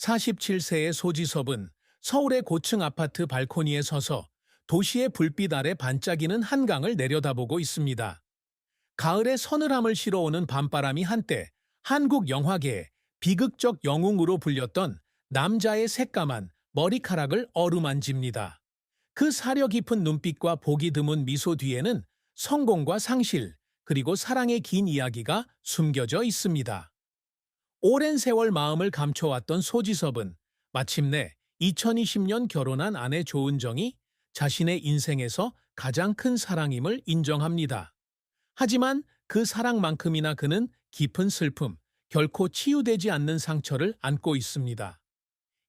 47세의 소지섭은 서울의 고층 아파트 발코니에 서서 도시의 불빛 아래 반짝이는 한강을 내려다보고 있습니다. 가을의 서늘함을 실어오는 밤바람이 한때 한국 영화계의 비극적 영웅으로 불렸던 남자의 새까만 머리카락을 어루만집니다. 그 사려 깊은 눈빛과 보기 드문 미소 뒤에는 성공과 상실, 그리고 사랑의 긴 이야기가 숨겨져 있습니다. 오랜 세월 마음을 감춰왔던 소지섭은 마침내 2020년 결혼한 아내 조은정이 자신의 인생에서 가장 큰 사랑임을 인정합니다. 하지만 그 사랑만큼이나 그는 깊은 슬픔, 결코 치유되지 않는 상처를 안고 있습니다.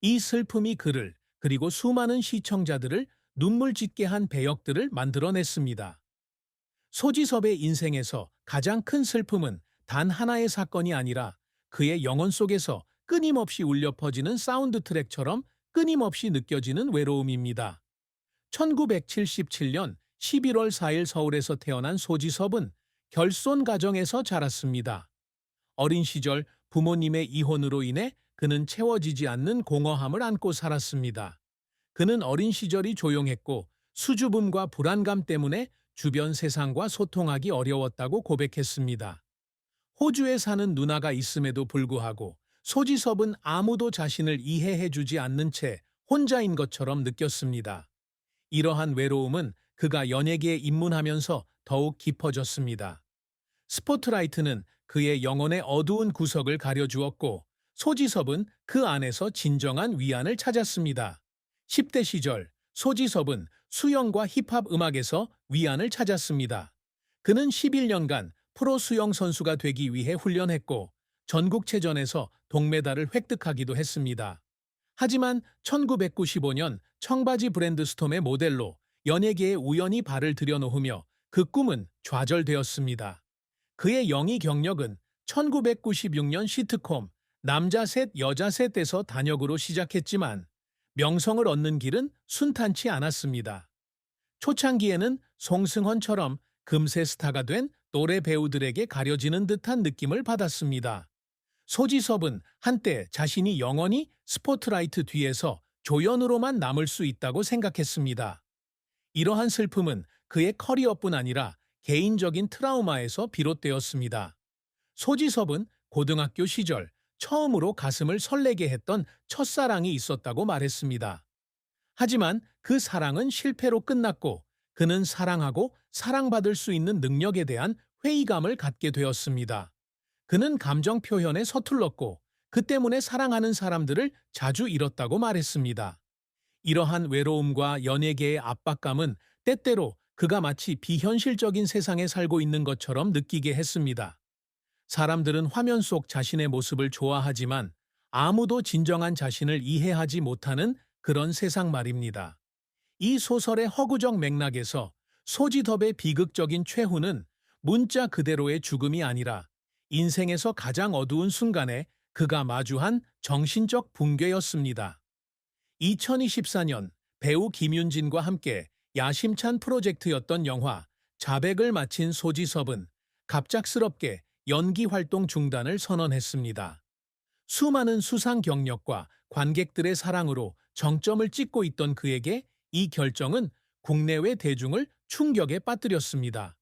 이 슬픔이 그를 그리고 수많은 시청자들을 눈물 짓게 한 배역들을 만들어냈습니다. 소지섭의 인생에서 가장 큰 슬픔은 단 하나의 사건이 아니라 그의 영혼 속에서 끊임없이 울려 퍼지는 사운드 트랙처럼 끊임없이 느껴지는 외로움입니다. 1977년 11월 4일 서울에서 태어난 소지섭은 결손 가정에서 자랐습니다. 어린 시절 부모님의 이혼으로 인해 그는 채워지지 않는 공허함을 안고 살았습니다. 그는 어린 시절이 조용했고 수줍음과 불안감 때문에 주변 세상과 소통하기 어려웠다고 고백했습니다. 호주에 사는 누나가 있음에도 불구하고 소지섭은 아무도 자신을 이해해주지 않는 채 혼자인 것처럼 느꼈습니다. 이러한 외로움은 그가 연예계에 입문하면서 더욱 깊어졌습니다. 스포트라이트는 그의 영혼의 어두운 구석을 가려주었고 소지섭은 그 안에서 진정한 위안을 찾았습니다. 10대 시절 소지섭은 수영과 힙합 음악에서 위안을 찾았습니다. 그는 11년간 프로 수영 선수가 되기 위해 훈련했고 전국체전에서 동메달을 획득하기도 했습니다. 하지만 1995년 청바지 브랜드 스톰의 모델로 연예계에 우연히 발을 들여놓으며 그 꿈은 좌절되었습니다. 그의 영희 경력은 1996년 시트콤 남자 셋 여자 셋에서 단역으로 시작했지만 명성을 얻는 길은 순탄치 않았습니다. 초창기에는 송승헌처럼 금세 스타가 된 노래 배우들에게 가려지는 듯한 느낌을 받았습니다. 소지섭은 한때 자신이 영원히 스포트라이트 뒤에서 조연으로만 남을 수 있다고 생각했습니다. 이러한 슬픔은 그의 커리어뿐 아니라 개인적인 트라우마에서 비롯되었습니다. 소지섭은 고등학교 시절 처음으로 가슴을 설레게 했던 첫사랑이 있었다고 말했습니다. 하지만 그 사랑은 실패로 끝났고 그는 사랑하고 사랑받을 수 있는 능력에 대한 회의감을 갖게 되었습니다. 그는 감정 표현에 서툴렀고 그 때문에 사랑하는 사람들을 자주 잃었다고 말했습니다. 이러한 외로움과 연예계의 압박감은 때때로 그가 마치 비현실적인 세상에 살고 있는 것처럼 느끼게 했습니다. 사람들은 화면 속 자신의 모습을 좋아하지만 아무도 진정한 자신을 이해하지 못하는 그런 세상 말입니다. 이 소설의 허구적 맥락에서 소지섭의 비극적인 최후는 문자 그대로의 죽음이 아니라 인생에서 가장 어두운 순간에 그가 마주한 정신적 붕괴였습니다. 2024년 배우 김윤진과 함께 야심찬 프로젝트였던 영화 자백을 마친 소지섭은 갑작스럽게 연기 활동 중단을 선언했습니다. 수많은 수상 경력과 관객들의 사랑으로 정점을 찍고 있던 그에게 이 결정은 국내외 대중을 충격에 빠뜨렸습니다.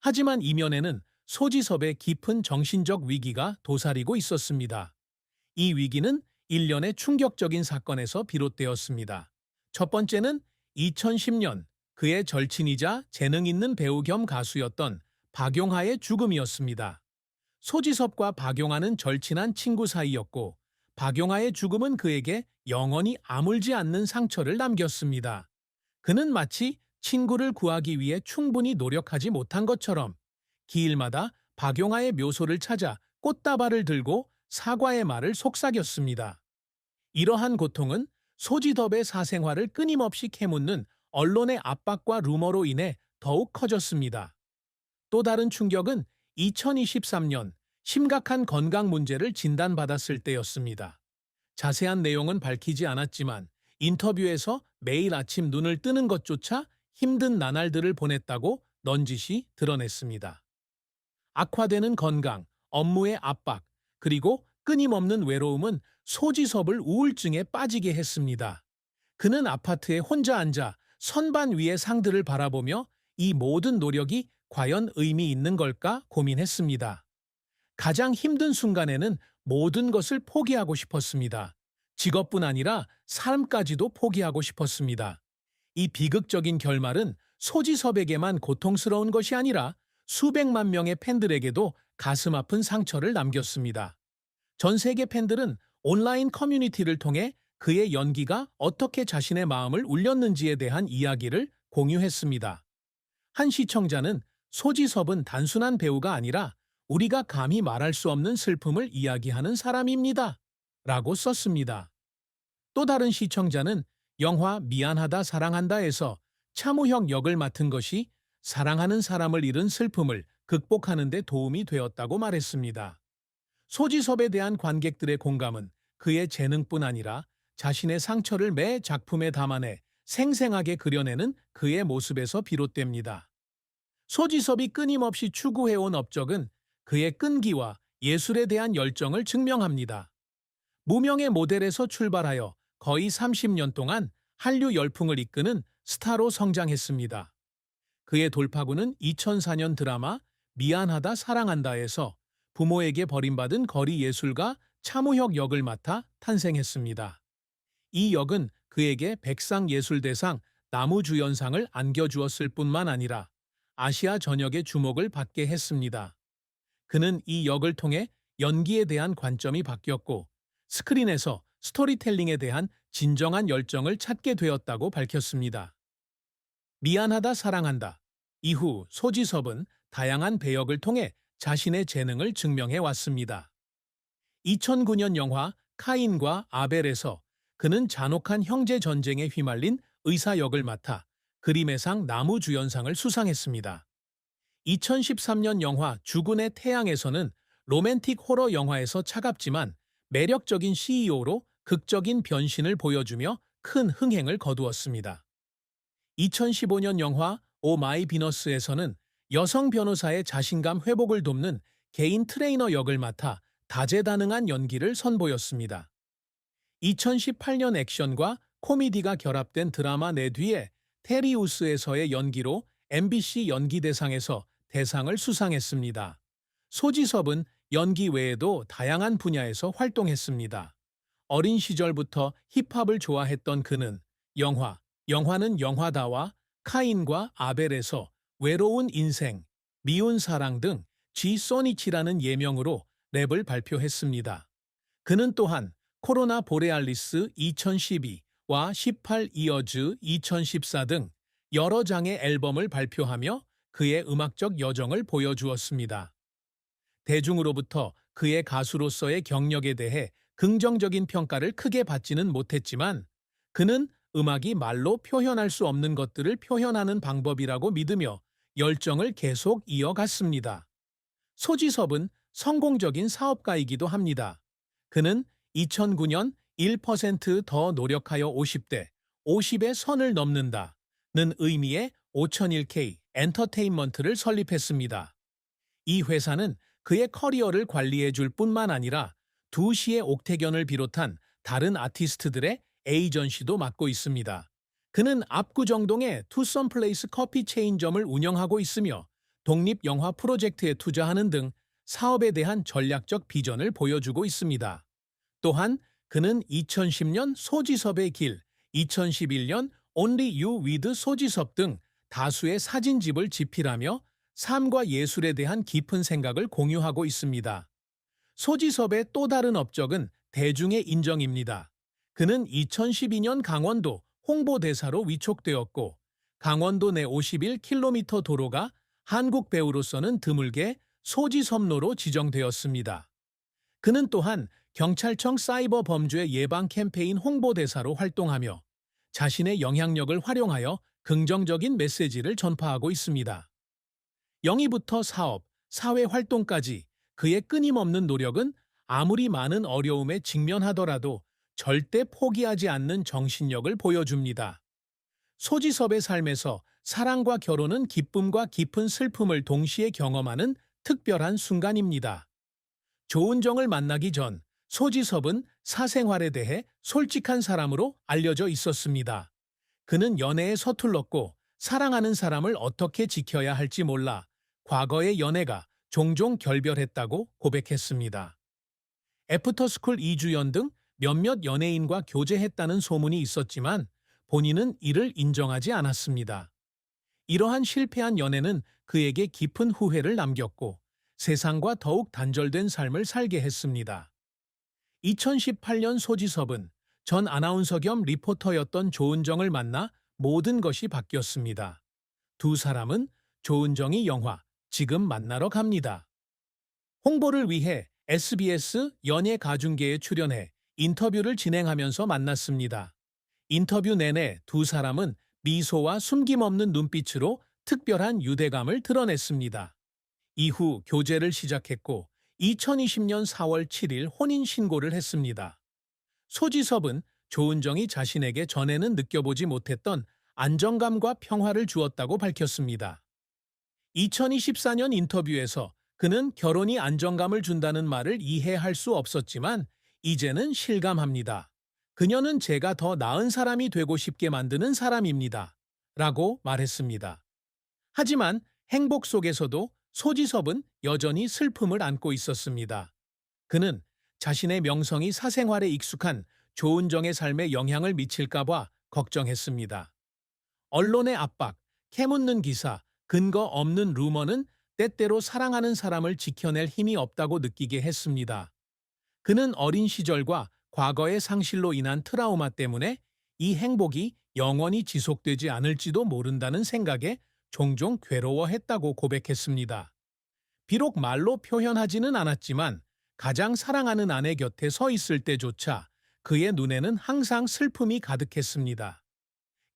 하지만 이면에는 소지섭의 깊은 정신적 위기가 도사리고 있었습니다. 이 위기는 일련의 충격적인 사건에서 비롯되었습니다. 첫 번째는 2010년 그의 절친이자 재능 있는 배우 겸 가수였던 박용하의 죽음이었습니다. 소지섭과 박용하는 절친한 친구 사이였고 박용하의 죽음은 그에게 영원히 아물지 않는 상처를 남겼습니다. 그는 마치 친구를 구하기 위해 충분히 노력하지 못한 것처럼 기일마다 박용하의 묘소를 찾아 꽃다발을 들고 사과의 말을 속삭였습니다. 이러한 고통은 소지섭의 사생활을 끊임없이 캐묻는 언론의 압박과 루머로 인해 더욱 커졌습니다. 또 다른 충격은 2023년 심각한 건강 문제를 진단받았을 때였습니다. 자세한 내용은 밝히지 않았지만 인터뷰에서 매일 아침 눈을 뜨는 것조차 힘든 나날들을 보냈다고 넌지시 드러냈습니다. 악화되는 건강, 업무의 압박, 그리고 끊임없는 외로움은 소지섭을 우울증에 빠지게 했습니다. 그는 아파트에 혼자 앉아 선반 위의 상들을 바라보며 이 모든 노력이 과연 의미 있는 걸까 고민했습니다. 가장 힘든 순간에는 모든 것을 포기하고 싶었습니다. 직업뿐 아니라 삶까지도 포기하고 싶었습니다. 이 비극적인 결말은 소지섭에게만 고통스러운 것이 아니라 수백만 명의 팬들에게도 가슴 아픈 상처를 남겼습니다. 전 세계 팬들은 온라인 커뮤니티를 통해 그의 연기가 어떻게 자신의 마음을 울렸는지에 대한 이야기를 공유했습니다. 한 시청자는 소지섭은 단순한 배우가 아니라 우리가 감히 말할 수 없는 슬픔을 이야기하는 사람입니다. 라고 썼습니다. 또 다른 시청자는 영화 미안하다 사랑한다에서 차무혁 역을 맡은 것이 사랑하는 사람을 잃은 슬픔을 극복하는 데 도움이 되었다고 말했습니다. 소지섭에 대한 관객들의 공감은 그의 재능뿐 아니라 자신의 상처를 매 작품에 담아내 생생하게 그려내는 그의 모습에서 비롯됩니다. 소지섭이 끊임없이 추구해온 업적은 그의 끈기와 예술에 대한 열정을 증명합니다. 무명의 모델에서 출발하여 거의 30년 동안 한류 열풍을 이끄는 스타로 성장했습니다. 그의 돌파구는 2004년 드라마 미안하다 사랑한다에서 부모에게 버림받은 거리 예술가 차무혁 역을 맡아 탄생했습니다. 이 역은 그에게 백상예술대상 나무주연상을 안겨주었을 뿐만 아니라 아시아 전역의 주목을 받게 했습니다. 그는 이 역을 통해 연기에 대한 관점이 바뀌었고 스크린에서 스토리텔링에 대한 진정한 열정을 찾게 되었다고 밝혔습니다. 미안하다 사랑한다. 이후 소지섭은 다양한 배역을 통해 자신의 재능을 증명해 왔습니다. 2009년 영화 카인과 아벨에서 그는 잔혹한 형제 전쟁에 휘말린 의사 역을 맡아 그림의 상 나무주연상을 수상했습니다. 2013년 영화 죽은의 태양에서는 로맨틱 호러 영화에서 차갑지만 매력적인 CEO로 극적인 변신을 보여주며 큰 흥행을 거두었습니다. 2015년 영화 오 마이 비너스에서는 여성 변호사의 자신감 회복을 돕는 개인 트레이너 역을 맡아 다재다능한 연기를 선보였습니다. 2018년 액션과 코미디가 결합된 드라마 내 뒤에 테리우스에서의 연기로 MBC 연기대상에서 대상을 수상했습니다. 소지섭은 연기 외에도 다양한 분야에서 활동했습니다. 어린 시절부터 힙합을 좋아했던 그는 영화, 영화는 영화다와 카인과 아벨에서 외로운 인생, 미운 사랑 등 G 소니치라는 예명으로 랩을 발표했습니다. 그는 또한 코로나 보레알리스 2012와 18 이어즈 2014 등 여러 장의 앨범을 발표하며 그의 음악적 여정을 보여주었습니다. 대중으로부터 그의 가수로서의 경력에 대해 긍정적인 평가를 크게 받지는 못했지만 그는 음악이 말로 표현할 수 없는 것들을 표현하는 방법이라고 믿으며 열정을 계속 이어갔습니다. 소지섭은 성공적인 사업가이기도 합니다. 그는 2009년 1%더 노력하여 50대, 50의 선을 넘는다는 의미의 5001K 엔터테인먼트를 설립했습니다. 이 회사는 그의 커리어를 관리해 줄 뿐만 아니라 두시의 옥태견을 비롯한 다른 아티스트들의 에이전시도 맡고 있습니다. 그는 압구정동의 투썸 플레이스 커피 체인점을 운영하고 있으며 독립 영화 프로젝트에 투자하는 등 사업에 대한 전략적 비전을 보여주고 있습니다. 또한 그는 2010년 소지섭의 길, 2011년 Only You with 소지섭 등 다수의 사진집을 집필하며 삶과 예술에 대한 깊은 생각을 공유하고 있습니다. 소지섭의 또 다른 업적은 대중의 인정입니다. 그는 2012년 강원도 홍보대사로 위촉되었고 강원도 내 51km 도로가 한국 배우로서는 드물게 소지섭로로 지정되었습니다. 그는 또한 경찰청 사이버 범죄 예방 캠페인 홍보대사로 활동하며 자신의 영향력을 활용하여 긍정적인 메시지를 전파하고 있습니다. 영희부터 사업, 사회 활동까지 그의 끊임없는 노력은 아무리 많은 어려움에 직면하더라도 절대 포기하지 않는 정신력을 보여줍니다. 소지섭의 삶에서 사랑과 결혼은 기쁨과 깊은 슬픔을 동시에 경험하는 특별한 순간입니다. 조은정을 만나기 전 소지섭은 사생활에 대해 솔직한 사람으로 알려져 있었습니다. 그는 연애에 서툴렀고 사랑하는 사람을 어떻게 지켜야 할지 몰라 과거의 연애가 종종 결별했다고 고백했습니다. 애프터스쿨 이주연 등 몇몇 연예인과 교제했다는 소문이 있었지만 본인은 이를 인정하지 않았습니다. 이러한 실패한 연애는 그에게 깊은 후회를 남겼고 세상과 더욱 단절된 삶을 살게 했습니다. 2018년 소지섭은 전 아나운서 겸 리포터였던 조은정을 만나 모든 것이 바뀌었습니다. 두 사람은 조은정이 영화 지금 만나러 갑니다. 홍보를 위해 SBS 연예 가중계에 출연해 인터뷰를 진행하면서 만났습니다. 인터뷰 내내 두 사람은 미소와 숨김없는 눈빛으로 특별한 유대감을 드러냈습니다. 이후 교제를 시작했고 2020년 4월 7일 혼인 신고를 했습니다. 소지섭은 조은정이 자신에게 전에는 느껴보지 못했던 안정감과 평화를 주었다고 밝혔습니다. 2024년 인터뷰에서 그는 결혼이 안정감을 준다는 말을 이해할 수 없었지만 이제는 실감합니다. 그녀는 제가 더 나은 사람이 되고 싶게 만드는 사람입니다. 라고 말했습니다. 하지만 행복 속에서도 소지섭은 여전히 슬픔을 안고 있었습니다. 그는 자신의 명성이 사생활에 익숙한 조은정의 삶에 영향을 미칠까 봐 걱정했습니다. 언론의 압박, 캐묻는 기사, 근거 없는 루머는 때때로 사랑하는 사람을 지켜낼 힘이 없다고 느끼게 했습니다. 그는 어린 시절과 과거의 상실로 인한 트라우마 때문에 이 행복이 영원히 지속되지 않을지도 모른다는 생각에 종종 괴로워했다고 고백했습니다. 비록 말로 표현하지는 않았지만 가장 사랑하는 아내 곁에 서 있을 때조차 그의 눈에는 항상 슬픔이 가득했습니다.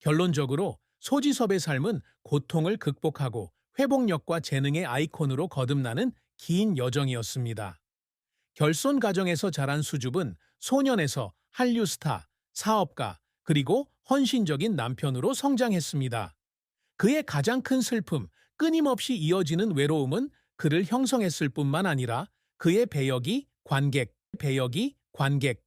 결론적으로 소지섭의 삶은 고통을 극복하고 회복력과 재능의 아이콘으로 거듭나는 긴 여정이었습니다. 결손 가정에서 자란 수줍은 소년에서 한류 스타, 사업가, 그리고 헌신적인 남편으로 성장했습니다. 그의 가장 큰 슬픔, 끊임없이 이어지는 외로움은 그를 형성했을 뿐만 아니라 그의 배역이 관객, 배역이 관객,